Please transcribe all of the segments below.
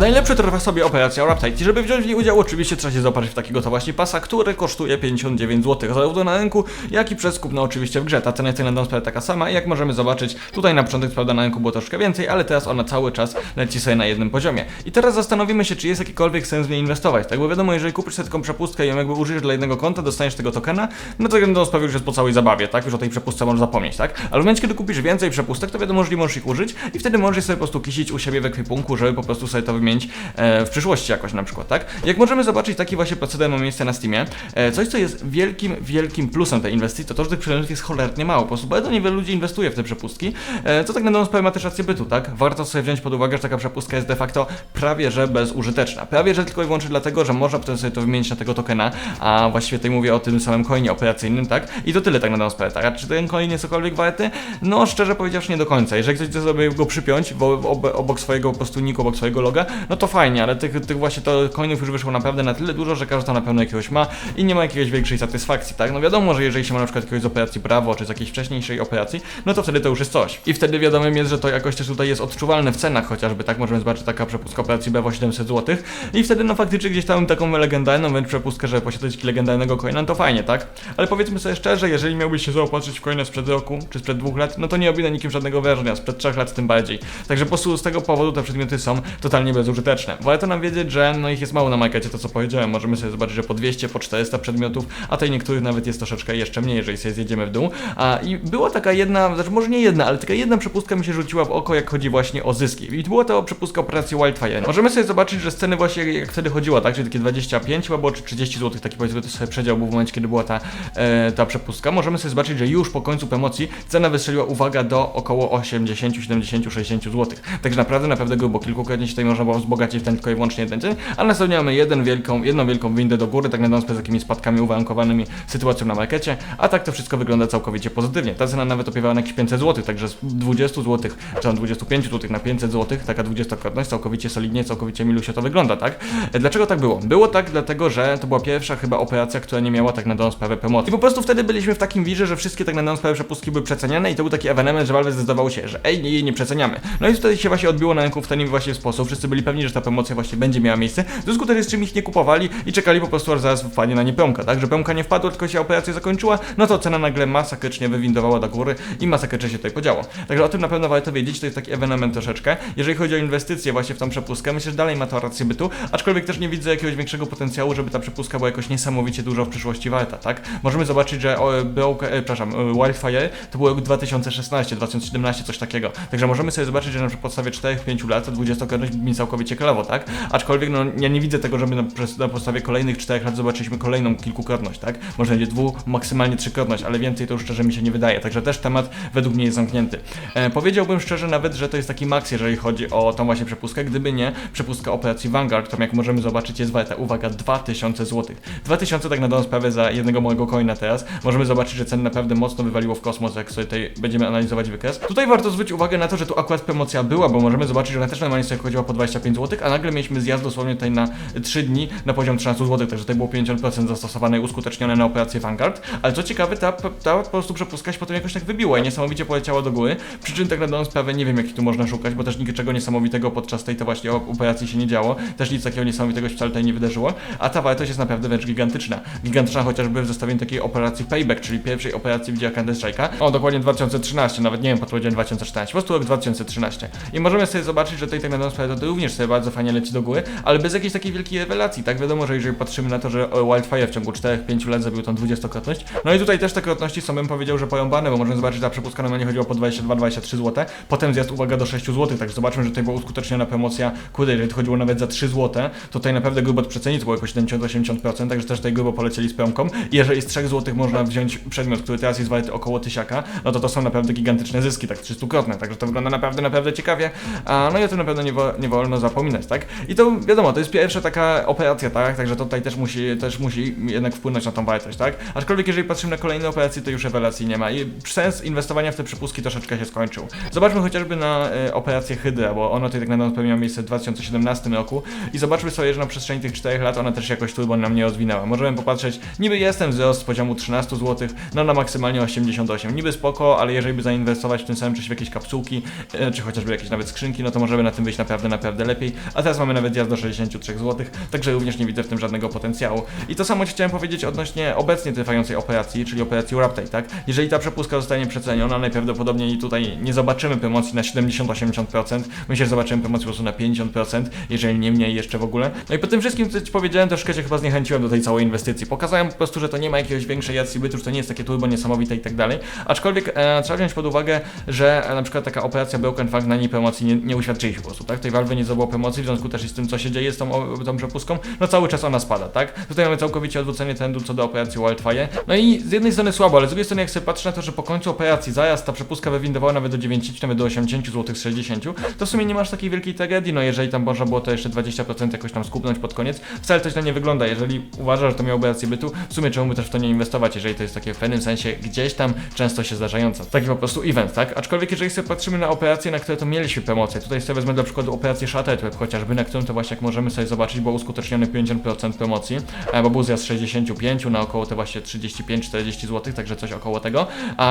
Najlepszy trwa sobie operacja Raptide i żeby wziąć w niej udział oczywiście trzeba się zaopatrzyć w takiego to właśnie pasa, który kosztuje 59 zł, zarówno na rynku, jak i przez kupno oczywiście w grze. Ta cena jest na dobrą sprawę taka sama i jak możemy zobaczyć, tutaj na początek prawda na rynku było troszkę więcej, ale teraz ona cały czas leci sobie na jednym poziomie. I teraz zastanowimy się, czy jest jakikolwiek sens w niej inwestować, tak? Bo wiadomo, jeżeli kupisz sobie taką przepustkę i ją jakby użyjesz dla jednego konta, dostaniesz tego tokena, no to będą sprawił, że jest po całej zabawie, tak? Już o tej przepustce możesz zapomnieć, tak? Ale w momencie, kiedy kupisz więcej przepustek, to wiadomo, że możesz ich użyć i wtedy możesz sobie po prostu kisić u siebie w ekwipunku, żeby po prostu sobie to wymienić e, w przyszłości jakoś na przykład, tak? Jak możemy zobaczyć, taki właśnie proceder ma miejsce na Steamie. E, coś, co jest wielkim, wielkim plusem tej inwestycji, to to, że tych przedmiotów jest cholernie mało. Po prostu bardzo niewiele ludzi inwestuje w te przepustki, e, co tak na dobrą sprawę ma też rację bytu, tak? Warto sobie wziąć pod uwagę, że taka przepustka jest de facto prawie że bezużyteczna. Prawie że tylko i wyłącznie dlatego, że można potem sobie to wymienić na tego tokena, a właściwie tutaj mówię o tym samym coinie operacyjnym, tak? I to tyle tak na sprawę, tak? A czy ten coin jest cokolwiek warty? No, szczerze powiedziawszy, nie do końca. Jeżeli ktoś chce sobie go przypiąć obok swojego po prostu niku, obok swojego loga, no to fajnie, ale tych, tych właśnie to coinów już wyszło naprawdę na tyle dużo, że każdy tam na pewno jakiegoś ma i nie ma jakiegoś większej satysfakcji, tak? No wiadomo, że jeżeli się ma na przykład jakiegoś z operacji Brawo, czy z jakiejś wcześniejszej operacji, no to wtedy to już jest coś. I wtedy wiadomym jest, że to jakoś też tutaj jest odczuwalne w cenach chociażby, tak? Możemy zobaczyć taka przepustka operacji Brawo 700 zł i wtedy no faktycznie gdzieś tam taką legendarną wręcz przepustkę, żeby posiadać legendarnego coina, no to fajnie, tak? Ale powiedzmy sobie szczerze, jeżeli miałbyś się zaopatrzyć w coina sprzed roku, czy sprzed dwóch lat, no to nie robi na nikim żadnego wrażenia, sprzed trzech lat tym bardziej. Także po prostu z tego powodu te przedmioty są totalnie bezużyteczne. Warto nam wiedzieć, że no ich jest mało na markecie, to co powiedziałem, możemy sobie zobaczyć, że po 200, po 400 przedmiotów, a tej niektórych nawet jest troszeczkę jeszcze mniej, jeżeli sobie zjedziemy w dół. A i była taka jedna, znaczy może nie jedna, ale taka jedna przepustka mi się rzuciła w oko, jak chodzi właśnie o zyski. I była to przepustka operacji Wildfire. Możemy sobie zobaczyć, że sceny właśnie jak wtedy chodziła, tak, czyli takie 25 chyba było, czy 30 zł, taki powiedzmy to sobie przedział był w momencie, kiedy była ta, e, ta przepustka. Możemy sobie zobaczyć, że już po końcu promocji cena wystrzeliła, uwaga, do około 80, 70, 60 zł. Także naprawdę, naprawdę grubo. Kilkukrotnie się tutaj można było wzbogacić ten tylko i wyłącznie jeden dzień, ale następnie mamy jeden wielką, jedną wielką windę do góry, tak na z takimi spadkami uwarunkowanymi sytuacją na markecie, a tak to wszystko wygląda całkowicie pozytywnie. Ta cena nawet opiewała na jakieś 500 zł, także z 20 zł, czy tam 25 zł na 500 zł, taka 20-krotność, całkowicie solidnie, całkowicie milusie to wygląda, tak? E, Dlaczego tak było? Było tak dlatego, że to była pierwsza chyba operacja, która nie miała tak na dobrą sprawę promocji. I po prostu wtedy byliśmy w takim wirze, że wszystkie tak na dobrą sprawę przepustki były przeceniane i to był taki ewenement, że Valve zdecydował się, że ej, nie, jej nie przeceniamy. No i tutaj się właśnie odbiło na rynku w ten właśnie sposób. Wszyscy byli pewni, że ta promocja właśnie będzie miała miejsce. W związku z czym ich nie kupowali i czekali po prostu, aż zaraz wpadnie na nie pełmka, tak? Że nie wpadła, tylko się operacja zakończyła, no to cena nagle masakrycznie wywindowała do góry i masakrycznie się tutaj podziało. Także o tym na pewno warto wiedzieć, to jest taki ewenement troszeczkę. Jeżeli chodzi o inwestycje właśnie w tą przepustkę, myślę, że dalej ma to rację bytu, aczkolwiek też nie widzę jakiegoś większego potencjału, żeby ta przepustka była jakoś niesamowicie dużo w przyszłości warta, tak? Możemy zobaczyć, że Broke, e, przepraszam, e, Wildfire to było rok 2016, 2017, coś takiego. Także możemy sobie zobaczyć, że na podstawie 4-5 lat to 20-krotność brzmi całkowicie klawo, tak? Aczkolwiek no, ja nie widzę tego, żeby na, na podstawie kolejnych 4 lat zobaczyliśmy kolejną kilkukrotność, tak? Może będzie dwu, maksymalnie trzykrotność, ale więcej to już szczerze mi się nie wydaje. Także też temat według mnie jest zamknięty. E, powiedziałbym szczerze nawet, że to jest taki maks, jeżeli chodzi o tą właśnie przepustkę, gdyby nie przepustka operacji Vanguard, którą jak możemy zobaczyć jest warta, uwaga, 2000 zł. 2000 tak na dobrą sprawę za jednego mojego coina teraz. Możemy zobaczyć, że cen naprawdę mocno wywaliło w kosmos, jak sobie tutaj będziemy analizować wykres. Tutaj warto zwrócić uwagę na to, że tu akurat promocja była, bo możemy zobaczyć, że ona też normalnie sobie chodziła po 25 zł, a nagle mieliśmy zjazd dosłownie tutaj na 3 dni na poziom 13 zł, także tutaj było 50% zastosowane i uskutecznione na operację Vanguard. Ale co ciekawe, ta, ta po prostu przepustka się potem jakoś tak wybiła i niesamowicie poleciała do góry. Przy czym tak na dobrą sprawę nie wiem, jaki tu można szukać, bo też niczego niesamowitego podczas tej to właśnie operacji się nie działo. Też nic takiego niesamowitego się wcale tutaj nie wydarzyło, a ta wartość jest naprawdę wręcz gigantyczna. Gigantyczna chociażby w zestawieniu takiej operacji Payback, czyli pierwszej operacji w dziejach Strike'a. O, dokładnie 2013, nawet nie wiem, podpowiedziałem 2014, po prostu rok 2013. I możemy sobie zobaczyć, że tutaj tak na dobrą sprawę to również sobie bardzo fajnie leci do góry, ale bez jakiejś takiej wielkiej rewelacji, tak? Wiadomo, że jeżeli patrzymy na to, że Wildfire w ciągu 4-5 lat zabił tą 20-krotność, no i tutaj też te krotności są, bym powiedział, że porąbane, bo możemy zobaczyć, że ta przepustka normalnie chodziła po 22-23 zł, potem zjazd, uwaga, do 6 zł, także zobaczmy, że tutaj była uskuteczniona promocja, kurde, jeżeli to chodziło nawet za 3 zł, tutaj naprawdę grubo przecenić, to było jakoś 70-80%, także też tutaj grubo polecieli z promką. I jeżeli z 3 zł można wziąć przedmiot, który teraz jest warty około tysiaka, no to to są naprawdę gigantyczne zyski, tak 300-krotne, także to wygląda naprawdę, naprawdę ciekawie, a no na pewno nie, wo nie wolno zapominać, tak? I to wiadomo, to jest pierwsza taka operacja, tak? Także to tutaj też musi, też musi jednak wpłynąć na tą wartość, tak? Aczkolwiek jeżeli patrzymy na kolejne operacje, to już rewelacji nie ma i sens inwestowania w te przypustki troszeczkę się skończył. Zobaczmy chociażby na e, operację Hydra, bo ona tutaj tak naprawdę miała miejsce w 2017 roku i zobaczmy sobie, że na przestrzeni tych 4 lat ona też jakoś turbo nam nie rozwinęła. Możemy popatrzeć, niby jestem wzrost z poziomu 13 zł, no na maksymalnie 88. Niby spoko, ale jeżeli by zainwestować w tym samym czasie w jakieś kapsułki, e, czy chociażby jakieś nawet skrzynki, no to możemy na tym wyjść naprawdę, naprawdę lepiej, a teraz mamy nawet zjazd do 63 zł, także również nie widzę w tym żadnego potencjału. I to samo ci chciałem powiedzieć odnośnie obecnie trwającej operacji, czyli operacji Raptide, tak? Jeżeli ta przepustka zostanie przeceniona, najprawdopodobniej tutaj nie zobaczymy promocji na 70-80%, myślę, że zobaczymy promocję po prostu na 50%, jeżeli nie mniej jeszcze w ogóle. No i po tym wszystkim, co ci powiedziałem, troszkę cię chyba zniechęciłem do tej całej inwestycji. Pokazałem po prostu, że to nie ma jakiegoś większej racji bytu, że to nie jest takie turbo niesamowite i tak dalej. Aczkolwiek e, trzeba wziąć pod uwagę, że e, na przykład taka operacja Broken Fang na niej promocji nie, nie uświadczyliśmy po prostu, tak? Tej Valve nie zdobyło promocji, w związku też z tym, co się dzieje z tą, tą przepustką, no cały czas ona spada, tak? Tutaj mamy całkowicie odwrócenie trendu co do operacji Wildfire. No i z jednej strony słabo, ale z drugiej strony jak sobie patrzę na to, że po końcu operacji zajazd ta przepustka wywindowała nawet do 90, nawet do 80 zł z 60, to w sumie nie masz takiej wielkiej tragedii, no jeżeli tam można było to jeszcze 20% jakoś tam skupnąć pod koniec, wcale to źle nie wygląda, jeżeli uważasz, że to miało rację bytu, w sumie czemu by też w to nie inwestować, jeżeli to jest takie w pewnym sensie gdzieś tam często się zdarzające. Taki po prostu event, tak? Aczkolwiek jeżeli sobie patrzymy na operacje, na które to mieliśmy promocję, tutaj sobie wezmę przykładu operację Web chociażby, na którym to właśnie jak możemy sobie zobaczyć, było uskuteczniony 50% promocji, e, bo był zjazd 65 na około te właśnie 35-40 zł, także coś około tego.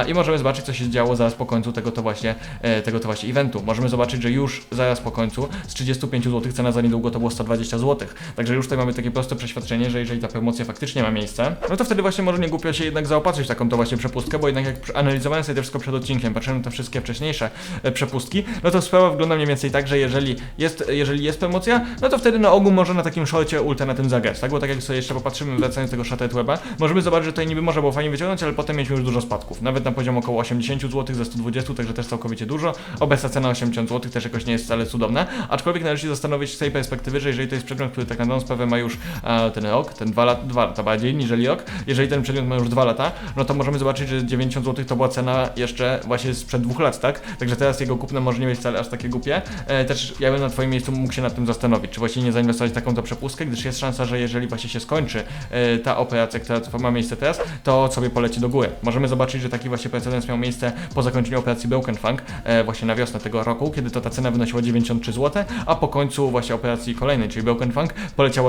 I możemy zobaczyć, co się działo zaraz po końcu tego to właśnie, e, tego to właśnie eventu. Możemy zobaczyć, że już zaraz po końcu z 35 zł cena za niedługo to było 120 zł. Także już tutaj mamy takie proste przeświadczenie, że jeżeli ta promocja faktycznie ma miejsce, no to wtedy właśnie może nie głupio się jednak zaopatrzyć taką to właśnie przepustkę, bo jednak jak analizowałem sobie to wszystko przed odcinkiem, patrzyłem na te wszystkie wcześniejsze e, przepustki, no to sprawa wygląda mniej więcej tak, że jeżeli jest, jeżeli jest promocja, no to wtedy na ogół może na takim szorcie ulta na tym zagrać, tak? Bo tak jak sobie jeszcze popatrzymy wracając do tego Shattered Weba, możemy zobaczyć, że tutaj niby może było fajnie wyciągnąć, ale potem mieliśmy już dużo spadków. Nawet na poziom około 80 zł ze 120, także też całkowicie dużo. Obecna cena 80 zł też jakoś nie jest wcale cudowna, aczkolwiek należy się zastanowić z tej perspektywy, że jeżeli to jest przedmiot, który tak na sprawę ma już e, ten rok, ten dwa, lat, dwa lata bardziej niżeli rok, jeżeli ten przedmiot ma już dwa lata, no to możemy zobaczyć, że 90 zł to była cena jeszcze właśnie sprzed dwóch lat, tak? Także teraz jego kupno może nie być wcale aż takie głupie. E, też ja bym na twoim miejscu mógł się nad tym zastanowić, czy właśnie nie zainwestować taką to przepustkę, gdyż jest szansa, że jeżeli właśnie się skończy e, ta operacja, która ma miejsce teraz, to sobie poleci do góry. Możemy zobaczyć, że taki właśnie precedens miał miejsce po zakończeniu operacji Broken Funk e, właśnie na wiosnę tego roku, kiedy to ta cena wynosiła 93 zł, a po końcu właśnie operacji kolejnej, czyli Broken Funk,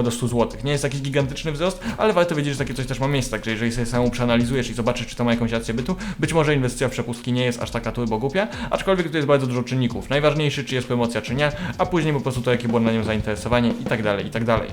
do 100 zł. Nie jest jakiś gigantyczny wzrost, ale warto wiedzieć, że takie coś też ma miejsce, także jeżeli sobie samą przeanalizujesz i zobaczysz, czy to ma jakąś rację bytu, być może inwestycja w przepustki nie jest aż taka turbo głupia, aczkolwiek tu jest bardzo dużo czynników. Najważniejszy, czy jest promocja, czy nie, a później po prostu to, jakie było na nią zainteresowanie i tak dalej, i tak dalej.